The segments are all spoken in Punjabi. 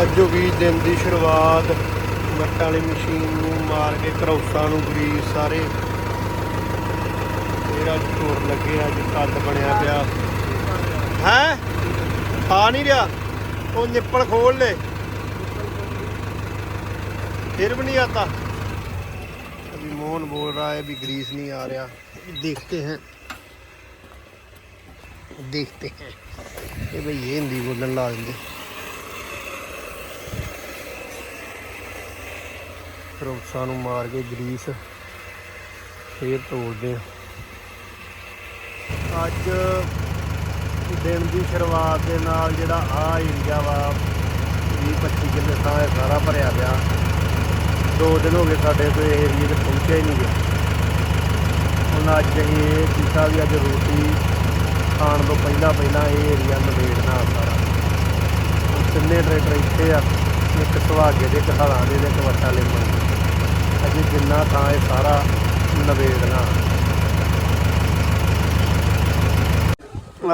ਅੱਜ ਹੋ ਗਈ ਦਿਨ ਦੀ ਸ਼ੁਰੂਆਤ ਮੱਟਾਂ ਵਾਲੀ ਮਸ਼ੀਨ ਨੂੰ ਮਾਰ ਕੇ ਕਰੌਸਾਂ ਨੂੰ ਗਰੀਸ ਸਾਰੇ ਇਹਦਾ ਝੋਰ ਲੱਗੇ ਅੱਜ ਕੱਦ ਬਣਿਆ ਪਿਆ ਹੈ ਆ ਨਹੀਂ ਰਿਹਾ ਉਹ ਨਿੱਪਲ ਖੋਲ ਲੈ फिर भी नहीं आता अभी मोहन बोल रहा है अभी ग्रीस नहीं आ रहा देखते हैं देखते हैं ये भाई ये हिंदी बोलन ला देंगे ਕਰੋਸਾਂ ਨੂੰ ਮਾਰ ਕੇ ਗਰੀਸ ਫੇਰ ਤੋੜਦੇ ਆ ਅੱਜ ਦਿਨ ਦੀ ਸ਼ੁਰੂਆਤ ਦੇ ਨਾਲ ਜਿਹੜਾ ਆ ਏਰੀਆ ਵਾ 20 25 ਕਿੱਲੇ ਥਾਂ ਇਹ ਸਾਰਾ ਭਰਿਆ ਪਿਆ। ਦੋ ਦਿਨ ਹੋ ਗਏ ਸਾਡੇ ਤੋਂ ਇਹ ਏਰੀਏ 'ਚ ਪਹੁੰਚਿਆ ਹੀ ਨਹੀਂ ਗਿਆ। ਹੁਣ ਅੱਜ ਅਸੀਂ ਇਹ ਕੀਤਾ ਵੀ ਅੱਜ ਰੋਟੀ ਖਾਣ ਤੋਂ ਪਹਿਲਾਂ ਪਹਿਲਾਂ ਇਹ ਏਰੀਆ ਨਵੇੜਨਾ ਸਾਰਾ। ਤਿੰਨੇ ਟਰੈਕਟਰ ਇੱਥੇ ਆ, ਇੱਕ ਸੁਹਾਗੇ ਦੇ, ਇੱਕ ਹਲਾਂ ਦੇ ਤੇ ਇੱਕ ਵੱਟਾ ਲਿੰਬਣ ਜਿੰਨਾ ਥਾਂ ਇਹ ਸਾਰਾ ਨਵੇੜਨਾ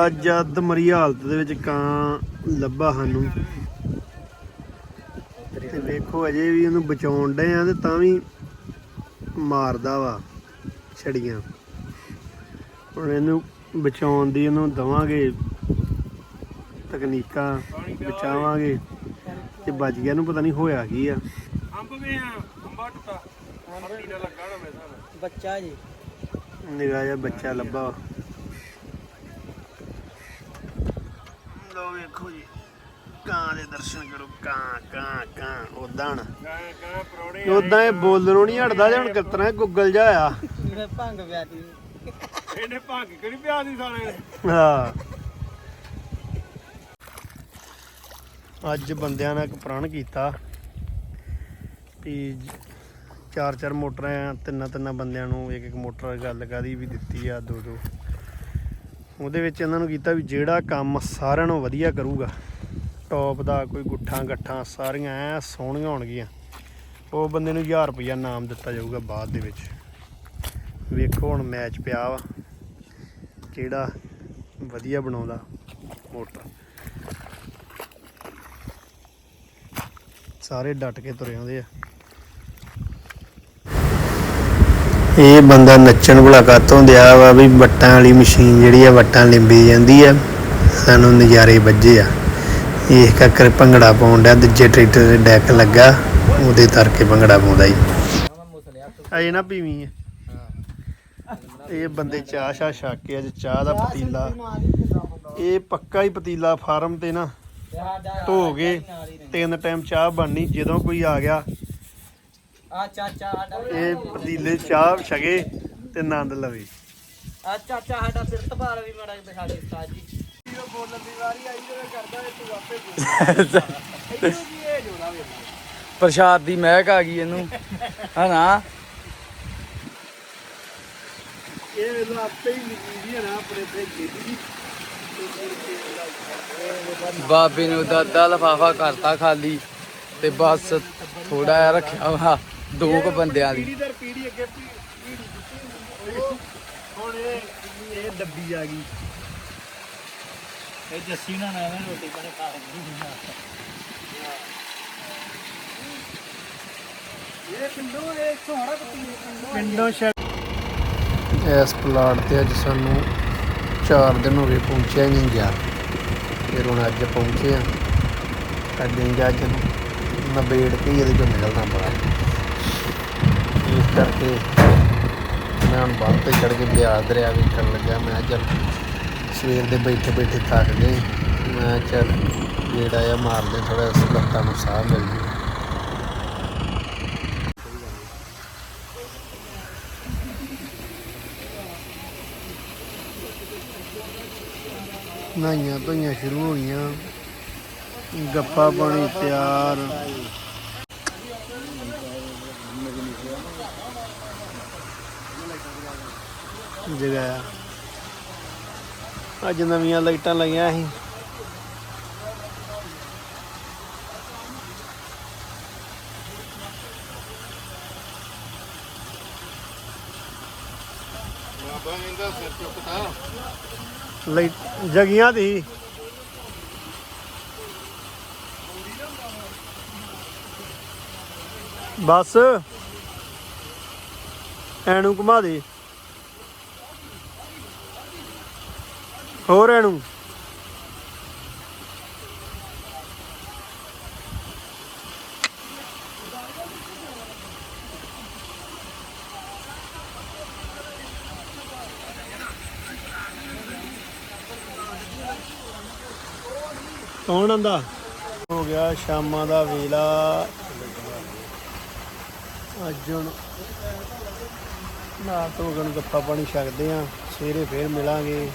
ਅੱਜ ਅੱਧ ਮਰੀ ਹਾਲਤ ਦੇ ਵਿੱਚ ਕਾਂ ਲੱਭਾ ਸਾਨੂੰ। ਤੇ ਵੇਖੋ ਅਜੇ ਵੀ ਉਹਨੂੰ ਬਚਾਉਣ ਡਏ ਆ ਤੇ ਤਾਂ ਵੀ ਮਾਰਦਾ ਵਾ ਛੜੀਆਂ। ਹੁਣ ਇਹਨੂੰ ਬਚਾਉਣ ਦੀ ਇਹਨੂੰ ਦਵਾਂਗੇ ਤਕਨੀਕਾਂ, ਬਚਾਵਾਂਗੇ। ਤੇ ਬਚ ਗਿਆ ਨੂੰ ਪਤਾ ਨਹੀਂ ਹੋਇਆ ਕੀ ਆ। ਅੰਬ ਵੀ ਆ, ਅੰਬਾ ਟੁੱਟਾ। ਬੱਚਾ ਜੀ। ਨਿਗਾਹ ਜਿਹਾ ਬੱਚਾ ਲੱਭਾ। ਲੋ ਵੇਖੋ ਜੀ ਕਾਂ ਦੇ ਦਰਸ਼ਨ ਕਰੋ ਕਾਂ ਕਾਂ ਕਾਂ ਉਦਾਂ ਕਾਂ ਕਾਂ ਪਰੌਣੇ ਉਦਾਂ ਇਹ ਬੋਲਣੋਂ ਨਹੀਂ ਹਟਦਾ ਜੇ ਹੁਣ ਕਿਤਨਾ ਗੁੱਗਲ ਜਾ ਆ। ਮੈਂ ਭੰਗ ਪਿਆਤੀ ਇਹਨੇ ਭੰਗ ਕਿਹੜੀ ਸਾਲੇ ਹਾਂ। ਅੱਜ ਬੰਦਿਆਂ ਨੇ ਇੱਕ ਪ੍ਰਣ ਕੀਤਾ। ਵੀ ਚਾਰ ਚਾਰ ਮੋਟਰਾਂ ਤਿੰਨਾਂ ਤਿੰਨਾਂ ਬੰਦਿਆਂ ਨੂੰ ਇੱਕ ਇੱਕ ਮੋਟਰ ਗੱਲ ਕਾਦੀ ਵੀ ਦਿੱਤੀ ਆ ਦੋ ਦੋ ਉਹਦੇ ਵਿੱਚ ਇਹਨਾਂ ਨੂੰ ਕੀਤਾ ਵੀ ਜਿਹੜਾ ਕੰਮ ਸਾਰਿਆਂ ਨੂੰ ਵਧੀਆ ਕਰੂਗਾ, ਟੌਪ ਦਾ ਕੋਈ ਗੁੱਠਾਂ ਗੱਠਾਂ ਸਾਰੀਆਂ ਐ ਸੋਹਣੀਆਂ ਹੋਣਗੀਆਂ, ਉਹ ਬੰਦੇ ਨੂੰ 1000 ਰੁਪਇਆ ਨਾਮ ਦਿੱਤਾ ਜਾਊਗਾ ਬਾਅਦ ਦੇ ਵਿੱਚ। ਵੇਖੋ ਹੁਣ ਮੈਚ ਪਿਆ ਵਾ, ਕਿਹੜਾ ਵਧੀਆ ਬਣਾਉਂਦਾ ਮੋਟਰ। ਸਾਰੇ ਡਟ ਕੇ ਤੁਰੇ ਆਉਂਦੇ ਆ। ਇਹ ਬੰਦਾ ਨੱਚਣ ਮੁਲਾਕਾਤ ਹੁੰਦਿਆ ਵਾ ਵੀ ਵੱਟਾਂ ਵਾਲੀ ਮਸ਼ੀਨ ਜਿਹੜੀ ਆ ਵੱਟਾਂ ਲਿੰਬੀ ਜਾਂਦੀ ਆ, ਸਾਨੂੰ ਨਜ਼ਾਰੇ ਵੱਜੇ ਆ। ਇਹ ਕੱਕਰ ਭੰਗੜਾ ਪਾਉਣ ਦੂਜੇ ਟਰੈਕਟਰ ਦੇ ਡੈਕ ਲੱਗਾ, ਉਹਦੇ ਤਰ ਕੇ ਭੰਗੜਾ ਪਾਉਂਦਾ ਈ ਅਜੇ ਨਾ ਪੀਵੀਂ ਆ। ਇਹ ਬੰਦੇ ਚਾਹ ਸ਼ਾ ਛੱਕ ਕੇ ਅੱਜ ਚਾਹ ਦਾ ਪਤੀਲਾ। ਇਹ ਪੱਕਾ ਹੀ ਪਤੀਲਾ ਫਾਰਮ ਤੇ ਨਾ ਧੋ ਕੇ ਤਿੰਨ ਟਾਈਮ ਚਾਹ ਬਣਨੀ, ਜਦੋਂ ਕੋਈ ਆ ਗਿਆ ਆ ਚਾਚਾ ਸਾਡਾ ਇਹ ਪਤੀਲੇ ਚਾਹ ਛਗੇ ਤੇ ਆਨੰਦ ਲਵੇ। ਆ ਚਾਚਾ ਸਾਡਾ ਪਿਰਤਪਾਲ ਵੀ ਮੜਾ ਕੇ ਸਾਡੇ ਉਸਤਾਦ ਜੀ। ਬੋਲਣ ਦੀ ਵਾਰੀ ਆਈ ਜਦੋਂ ਕਰਦਾ ਇਹ ਤੂੰ ਆਪੇ ਬੋਲ। ਇਹਨੂੰ ਕੀ ਇਹ ਜੋੜਾ ਵੇ ਪ੍ਰਸ਼ਾਦ ਦੀ ਮਹਿਕ ਆ ਗਈ ਇਹਨੂੰ। ਹਨਾ? ਇਹ ਵੇਲਾ ਆਪੇ ਹੀ ਨਿਕਲਦੀ ਹੈ ਨਾ ਆਪਣੇ ਤੇ ਖੇਤੀ ਬਾਬੇ ਨੇ ਅੱਧਾ ਲਫਾਫਾ ਕਰਤਾ ਖਾਲੀ। ਤੇ ਬਸ ਥੋੜਾ ਜਿਹਾ ਰੱਖਿਆ ਵਾ ਦੋ ਕੁ ਬੰਦਿਆਂ ਦੀ। ਪੀੜੀ ਦਰ ਪੀੜੀ ਅੱਗੇ ਪੀੜੀ ਦਿੱਤੀ ਹੁਣ ਇਹ ਇਹ ਡੱਬੀ ਆ ਗਈ। ਇਹ ਜੱਸੀ ਨਾਲ ਨਾ ਰੋਟੀ ਪਾਣੀ ਖਾ ਇਹ ਪਿੰਡੋਂ ਇਹ ਸੋਹਣਾ ਪਿੰਡੋਂ ਇਸ ਪਲਾਟ ਤੇ ਅੱਜ ਸਾਨੂੰ 4 ਦਿਨ ਹੋ ਗਏ ਪਹੁੰਚਿਆ ਹੀ ਨਹੀਂ ਗਿਆ। ਫਿਰ ਹੁਣ ਅੱਜ ਪਹੁੰਚੇ ਆ। ਅਸੀਂ ਅੱਜ ਨਬੇੜ ਕੇ ਹੀ ਇਹਦੇ ਚੋਂ ਨਿਕਲਣਾ ਬੜਾ। ਇਸ ਕਰਕੇ ਮੈਂ ਹੁਣ ਬੰਦ ਤੇ ਚੜ ਕੇ ਬਿਆਸ ਦਰਿਆ ਵੇਖਣ ਲੱਗਿਆ। ਮੈਂ ਚੱਲ ਸਵੇਰ ਦੇ ਬੈਠੇ ਬੈਠੇ ਥੱਕ ਗਏ। ਮੈਂ ਚੱਲ ਜਿਹੜਾ ਆ ਮਾਰਦੇ ਥੋੜਾ ਲੱਤਾਂ ਨੂੰ ਸਾਹ ਮਿਲ ਜੂ ਨਾਈਆਂ ਧੋਈਆਂ ਸ਼ੁਰੂ ਹੋਈਆਂ ਗੱਪਾ ਪਾਣੀ ਤਿਆਰ ਜਗਾਇਆ ਅੱਜ ਨਵੀਆਂ ਲਾਈਟਾਂ ਲਾਈਆਂ ਸੀ। ਲਾਈਟ ਜਗੀਆਂ ਦੀ। ਬਸ। ਐਨੂੰ ਘੁਮਾ ਦੇ। ਹੋਰ ਐਨੂੰ ਕੌਣ ਆਂਦਾ? ਗਿਆ, ਸ਼ਾਮਾਂ ਦਾ ਵੇਲਾ। ਅੱਜ ਹੁਣ ਨਾ ਤੋਂ ਗਣ ਗੱਪਾ ਪਾਣੀ ਛਕਦੇ ਆ, ਸਵੇਰੇ ਫੇਰ ਮਿਲਾਂਗੇ।